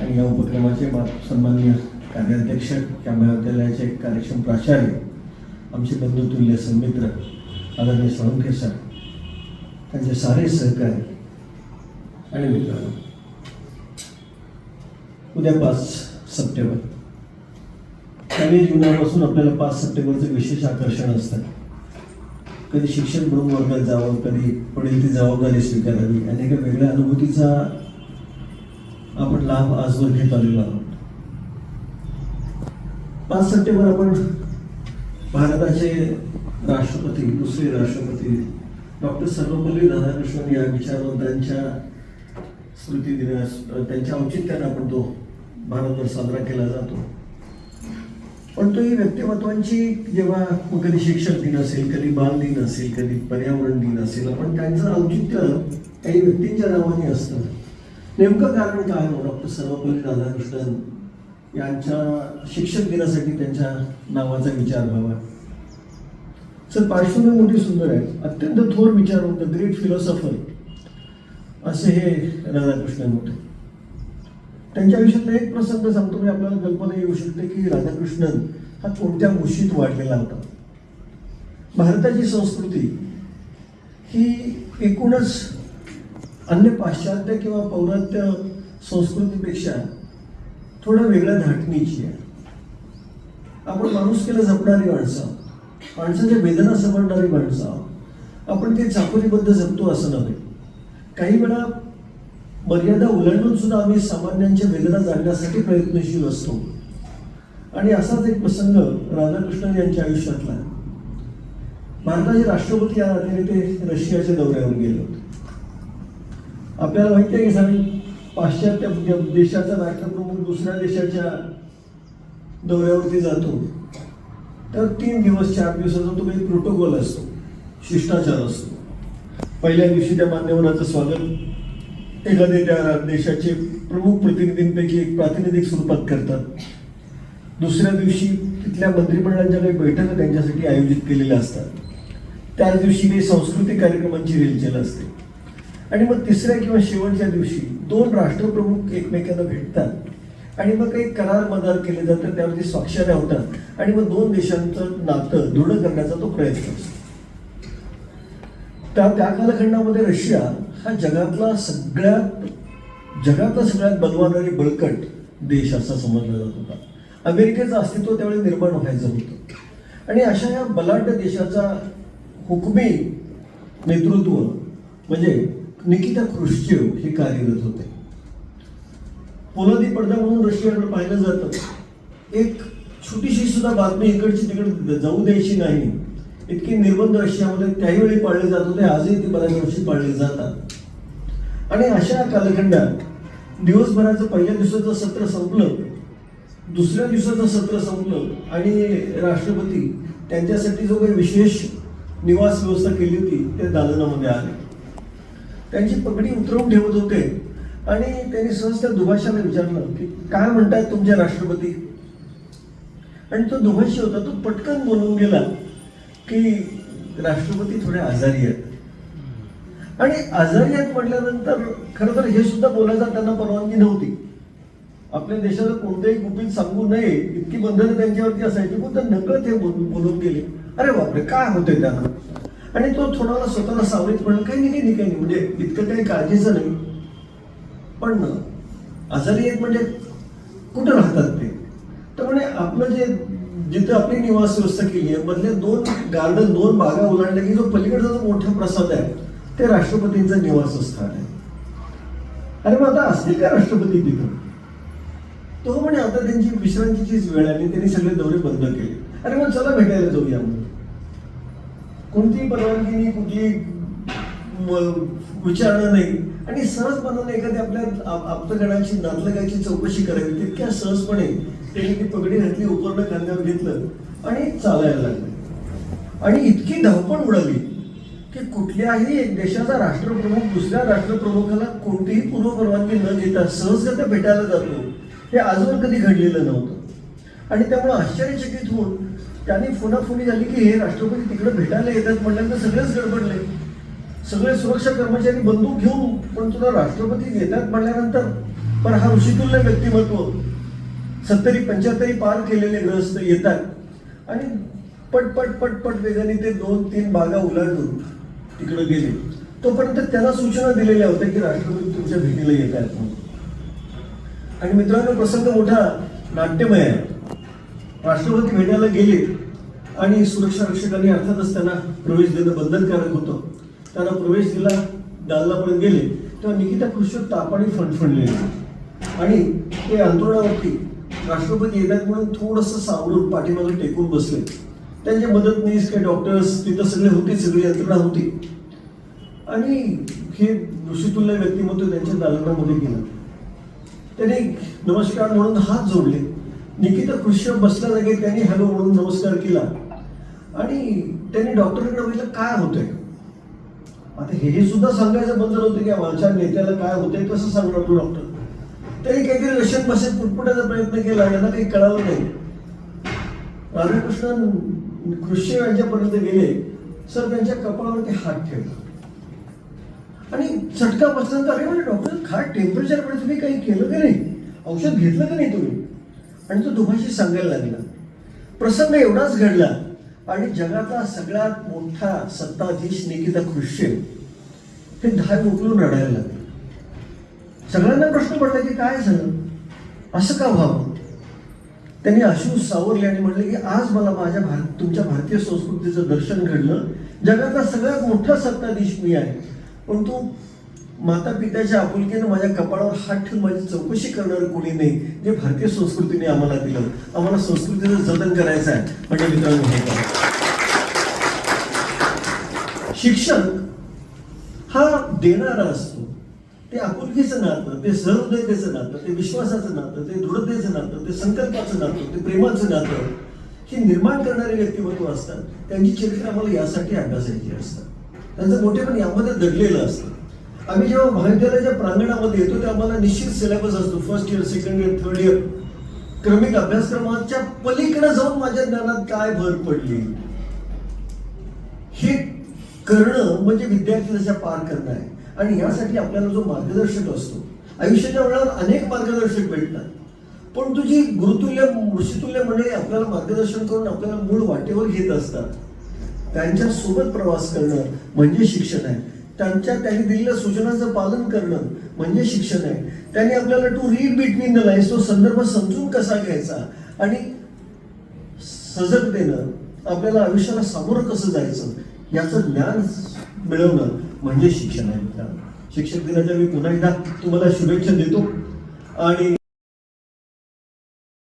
आणि या उपक्रमाचे मा- सन्माननीय कार्याध्यक्ष या महाविद्यालयाचे कार्यक्षम प्राचार्य आमचे बंधुतुल्य सन्मित्र आदरणीय साळुंखे सर त्यांचे सारे सहकारी आणि मित्रांनो उद्या पाच सप्टेंबर. काही जीवनापासून आपल्याला पाच सप्टेंबरचं विशेष आकर्षण असतं. कधी शिक्षक म्हणून वर्गात जावं कधी पडेल ती जबाबदारी स्वीकारावी आणि एका वेगळ्या अनुभूतीचा आपण लाभ आजवर घेत आलेलो आहोत. पाच सप्टेंबर आपण भारताचे राष्ट्रपती दुसरे राष्ट्रपती डॉक्टर सर्वपल्ली राधाकृष्णन या विचारवंतांच्या स्मृती दिनास त्यांच्या औचित्यानं आपण तो भारतभर साजरा केला जातो. पण तो ही व्यक्तिमत्वांची जेव्हा कधी शिक्षक दिन असेल कधी बाल दिन असेल कधी पर्यावरण दिन असेल आपण त्यांचं औचित्य काही व्यक्तींच्या नावाने असतं. नेमकं कारण काय हो डॉक्टर सर्वपल्ली राधाकृष्णन यांच्या शिक्षक दिनासाठी त्यांच्या नावाचा विचार व्हावा. सर पार्श्वभूमी मोठी सुंदर आहे अत्यंत थोर विचार विचारवंत ग्रेट फिलॉसॉफर असे हे राधाकृष्णन होते. त्यांच्या आयुष्यातला एक प्रसंग सांगतो. मी आपल्याला कल्पना येऊ शकते की राधाकृष्णन हा कोणत्या गोष्टीत वाढलेला होता? भारताची संस्कृती ही एकूणच अन्य पाश्चात्य किंवा पौरात्य संस्कृतीपेक्षा थोडं वेगळ्या धाटणीची आहे आपण माणुसकीला जपणारी माणसं माणसाच्या वेदना समजणारी माणसं आहोत. आपण ते चाकोरीबद्ध जपतो असं नव्हे काही वेळा मर्यादा उलंडून सुद्धा आम्ही सामान्यांच्या वेदना जाणण्यासाठी प्रयत्नशील असतो आणि असाच एक प्रसंग राधाकृष्णन यांच्या आयुष्यातला आहे. भारताचे राष्ट्रपती या नात्याने ते रशियाच्या दौऱ्यावर गेले होते आपल्याला माहिती आहे की साहेब? पाश्चात्य देशाचा राष्ट्रप्रमुख दुसऱ्या देशाच्या दौऱ्यावरती जातो. तर तीन दिवस चार दिवसाचा तो काही प्रोटोकॉल असतो. शिष्टाचार असतो. पहिल्या दिवशी त्या मान्यवराचं स्वागत. एखाद्या त्या देशाचे प्रमुख प्रतिनिधींपैकी एक प्रातिनिधिक स्वरूपात करतात. दुसऱ्या दिवशी तिथल्या मंत्रिमंडळांच्या काही बैठका त्यांच्यासाठी आयोजित केलेल्या असतात. त्याच दिवशी काही सांस्कृतिक कार्यक्रमांची रेलचेल असते. आणि मग तिसऱ्या किंवा शेवटच्या दिवशी दोन राष्ट्रप्रमुख एकमेकांना भेटतात. आणि मग काही करार मदार केले जातात त्यावरती स्वाक्षऱ्या होतात. आणि मग दोन देशांचं नातं दृढ करण्याचा तो प्रयत्न असतो. त्या त्या कालखंडामध्ये रशिया हा जगातला सगळ्यात जगातला सगळ्यात बलवान बळकट देश असा समजला जात होता. अमेरिकेचं अस्तित्व त्यावेळी निर्माण व्हायचं होतं. आणि अशा या बलाढ्य देशाचा हुकमी नेतृत्व म्हणजे निकिता क्रुश्चेव हे कार्यरत होते. पोलादी पडदा म्हणून रशियाकडे पाहिलं जातं. एक छोटीशी सुद्धा बातमी इकडची तिकडे जाऊ द्यायची नाही. इतके निर्बंध रशियामध्ये त्याही वेळी पाळले जात होते आजही ते बऱ्याच वर्षी पाळले जातात. आणि अशा कालखंडात दिवसभराचं पहिल्या दिवसाचं सत्र संपलं दुसऱ्या दिवसाचं सत्र संपलं आणि राष्ट्रपती त्यांच्यासाठी जो काही विशेष निवास व्यवस्था केली होती ते दालनामध्ये आले. त्यांची पगडी उतरवून ठेवत होते. आणि त्यांनी सहज त्या दुभाषाला विचारलं की काय म्हणतायत तुमचे राष्ट्रपती? आणि तो दुभाषी होता. तो पटकन बोलून गेला की राष्ट्रपती थोडे आजारी आहेत. आणि आजारी आहेत म्हटल्यानंतर खरं तर हे सुद्धा बोलायचा त्यांना परवानगी नव्हती. आपल्या देशाला कोणत्याही गुपित सांगू नये इतकी बंधनं त्यांच्यावरती असायची पण तर नकळत हे बोलून गेले. अरे बापरे! काय होते त्यांना आणि तो थोडा स्वतःला सावलीत म्हणून काही नाही काही नाही म्हणजे इतकं काही काळजीचं नाही. पण आजारी आहेत म्हणजे कुठं राहतात ते? तर म्हणे आपलं जे जिथं आपली निवास व्यवस्था केली आहे मधले दोन गार्डन दोन बागा ओलांडल्या की जो पलीकडचा जो मोठा प्रसाद आहे ते राष्ट्रपतींचं निवासस्थान आहे. अरे मग आता असतील का राष्ट्रपती तिथं? तो म्हणे आता त्यांची विश्रांतीचीच वेळ आली त्यांनी सगळे दौरे बंद केले. अरे मग चला भेटायला जाऊया म्हणून कोणतीही परवानगी नाही कुठली विचारणा नाही. आणि सहजपणाने एखाद्या आपल्या आप- आप्तगणाची नातलगाची चौकशी करावी तितक्या सहजपणे त्यांनी ती पगडी घातली उपरणं खांद्यावर घेतलं आणि चालायला लागलं. आणि इतकी धावपळ उडाली की कुठल्याही एक देशाचा राष्ट्रप्रमुख दुसऱ्या राष्ट्रप्रमुखाला कोणतीही पूर्वपरवानगी न घेता सहजगत्या भेटायला जातो हे आजवर कधी घडलेलं नव्हतं. आणि त्यामुळे आश्चर्यचकित होऊन त्यांनी फोनाफोनी झाली की हे राष्ट्रपती तिकडे भेटायला येतात म्हटल्यानंतर सगळेच गडबडले. सगळे सुरक्षा कर्मचारी बंदूक घेऊन पण तुला राष्ट्रपती येतात म्हटल्यानंतर पण हा ऋषितुल्य व्यक्तिमत्व सत्तरी पंच्याहत्तरी पार केलेले ग्रस्त येतात. आणि पट पट वेगाने ते दोन तीन बागा उलांडून तिकडे गेले. तोपर्यंत त्यांना सूचना दिलेल्या होत्या की राष्ट्रपती तुमच्या भेटीला येत आहेत म्हणून. आणि मित्रांनो प्रसंग मोठा नाट्यमय आहे. राष्ट्रपती भेटायला गेले आणि सुरक्षा रक्षकांनी अर्थातच त्यांना प्रवेश देणं बंधनकारक होतं. त्यांना प्रवेश दिला दालनापर्यंत गेले. तेव्हा निकिता खुर्शीवर तापाने फणफणलेले. आणि ते अंतरुणावरती राष्ट्रपती येतात म्हणून थोडंसं सावरून पाठीमागे टेकून बसले. त्यांचे मदतनीस काही डॉक्टर्स तिथं सगळे होते सगळी यंत्रणा होती. आणि हे ऋषितुल्य व्यक्तिमत्व त्यांच्या दालनामध्ये गेलं. त्यांनी नमस्कार म्हणून हात जोडले. निकिता खुर्शीवर बसल्या जागी त्यांनी हॅलो म्हणून नमस्कार केला. आणि त्यांनी डॉक्टरकडे बघितलं काय होतंय? आता हे सुद्धा सांगायचं बंद होतं की आमच्या नेत्याला काय होतंय कसं सांगणार तू डॉक्टर त्यांनी काहीतरी रशियन भाषेत पुटपुटायचा प्रयत्न केला यांना काही कळालं नाही. राधाकृष्णन खुर्शी यांच्यापर्यंत गेले. सर त्यांच्या कपाळावरती हात ठेवला. आणि चटका बसल्यानंतर अरे म्हणजे डॉक्टर खाट टेम्परेचरकडे तुम्ही काही केलं की नाही? औषध घेतलं का नाही तुम्ही? आणि तो दुभाषी सांगायला लागला. प्रसंग एवढाच घडला आणि जगातला सगळ्यात मोठा सत्ताधीश निकिता खुर्शेव हे धाय उकलून रडायला लागले. सगळ्यांना प्रश्न पडला की काय झालं? असं का व्हावं? त्यांनी अश्रू सावरले आणि म्हणले की आज मला माझ्या भारत तुमच्या भारतीय संस्कृतीचं दर्शन घडलं. जगातला सगळ्यात मोठा सत्ताधीश मी आहे. परंतु माता पित्याच्या आपुलकीनं माझ्या कपाळावर हात ठेवून माझी चौकशी करणारं कोणी नाही जे भारतीय संस्कृतीने आम्हाला दिलं. आम्हाला संस्कृतीचं जतन करायचं आहे. म्हणजे मित्रांनो हे करा शिक्षक हा देणारा असतो. ते आपुलकीचं नातं ते सहृदयतेचं नातं ते विश्वासाचं नातं ते दृढतेचं नातं ते संकल्पाचं नातं ते प्रेमाचं नातं हे निर्माण करणारे व्यक्तिमत्व असतात. त्यांची चरित्र आम्हाला यासाठी अभ्यासायची असतात. त्यांचं मोठेपण यामध्ये दडलेलं असतं. आम्ही जेव्हा महाविद्यालयाच्या प्रांगणामध्ये येतो तेव्हा आम्हाला निश्चित सिलेबस असतो first year second year third year क्रमिक अभ्यासक्रमाच्या पलीकडे जाऊन माझ्या ज्ञानात काय भर पडली? हे करणं म्हणजे विद्यार्थी त्याच्या पार करणं आहे आणि यासाठी आपल्याला जो मार्गदर्शक असतो. आयुष्याच्या वेळावर अनेक मार्गदर्शक भेटतात. पण तुझी गुरुतुल्य ऋषितुल्य मंडळी आपल्याला मार्गदर्शन करून आपल्याला मूळ वाटेवर घेत असतात. त्यांच्यासोबत प्रवास करणं म्हणजे शिक्षण आहे. त्यांच्या त्यांनी दिलेल्या सूचनांचं पालन करणं म्हणजे शिक्षण आहे. त्यांनी आपल्याला to read between the lines तो संदर्भ समजून कसा घ्यायचा आणि सजगतेनं आपल्याला आयुष्याला सामोरं कसं जायचं याचं ज्ञान मिळवणं म्हणजे शिक्षण आहे मित्रांनो. शिक्षक दिनाच्या मी पुन्हा एकदा तुम्हाला शुभेच्छा देतो. आणि